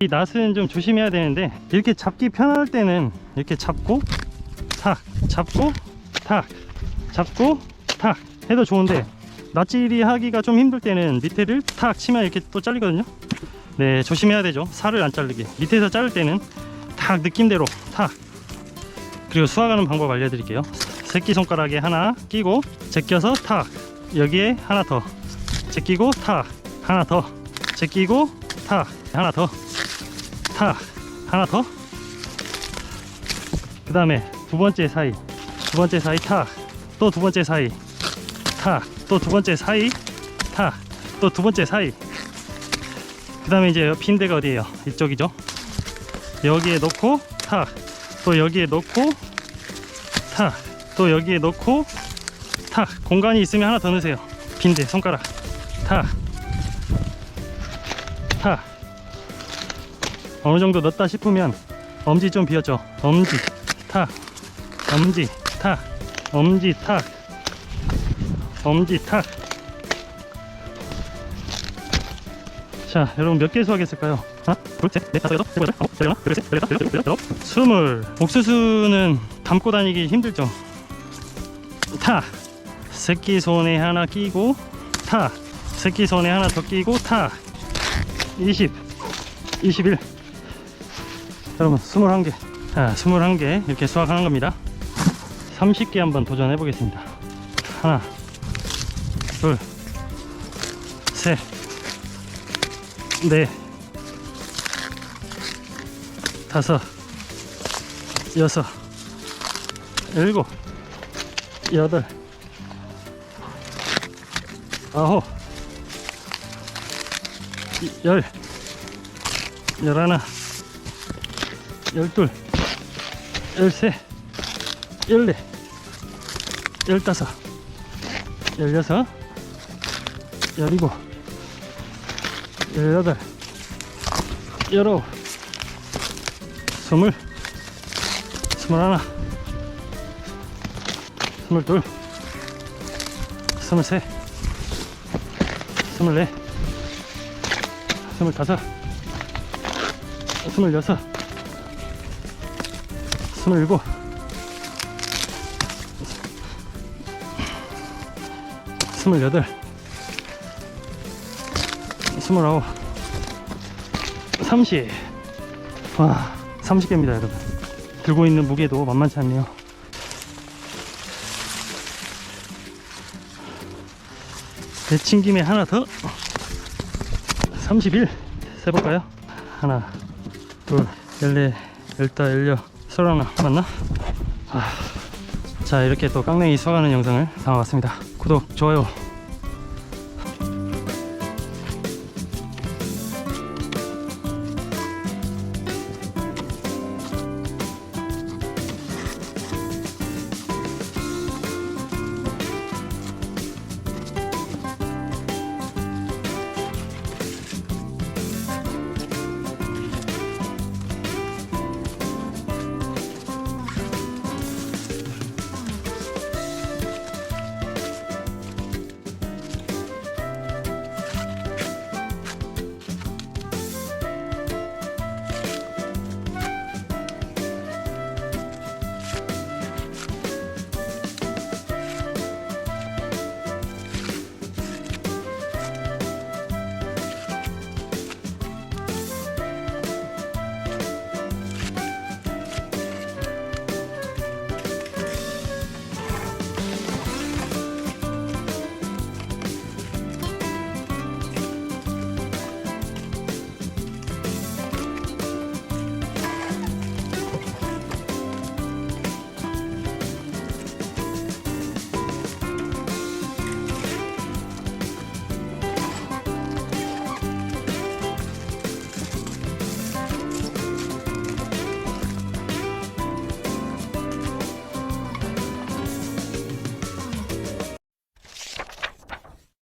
이 낫은 좀 조심해야 되는데 이렇게 잡기 편할 때는 이렇게 잡고 탁 잡고 탁 잡고 탁 해도 좋은데 낫질이 하기가 좀 힘들 때는 밑에를 탁 치면 이렇게 또 잘리거든요. 네 조심해야 되죠. 살을 안 자르게. 밑에서 자를 때는 탁 느낌대로 탁. 그리고 수확하는 방법 알려드릴게요. 새끼손가락에 하나 끼고 제껴서 탁. 여기에 하나 더 제끼고 탁. 하나 더 제끼고 탁. 하나 더 탁 하나 더. 그 다음에 두 번째 사이 두 번째 사이 탁또두 번째 사이 탁또두 번째 사이 탁또두 번째 사이. 그 다음에 이제 빈 데가 어디예요? 이쪽이죠? 여기에 놓고 탁또 여기에 놓고 탁또 여기에 놓고 탁 공간이 있으면 하나 더 넣으세요. 빈대 손가락. 탁 탁. 어느 정도 넣었다 싶으면 엄지 좀 비웠죠 엄지 탁 엄지 탁 엄지 탁 엄지 탁 자, 여러분 몇 개 수확했을까요? 하나, 둘, 셋, 넷, 다섯, 여섯, 일곱, 여덟, 아홉, 열 하나, 열 셋, 열 넷, 여덟, 스물. 옥수수는 담고 다니기 힘들죠. 타. 새끼 손에 하나 끼고 타. 새끼 손에 하나 더 끼고 타. 20, 21. 여러분 21개. 자, 21개 이렇게 수확하는 겁니다. 30개 한번 도전해 보겠습니다. 하나, 둘, 셋. 네 다섯 여섯 일곱 여덟 아홉 이- 열 열하나 열둘 열세 열네 열다섯 열여섯 열일곱 열여덟 열아홉 스물 스물하나 스물둘 스물셋 스물넷 스물다섯 스물여섯 스물일곱 스물여덟 스물아홉 30. 와, 30개입니다, 여러분. 들고 있는 무게도 만만치 않네요. 데친 김에 하나 더. 31. 세볼까요? 하나, 둘, 열네, 열다, 열여, 서른하나. 맞나? 아, 자, 이렇게 또 깡냉이 수확하는 영상을 담아봤습니다. 구독, 좋아요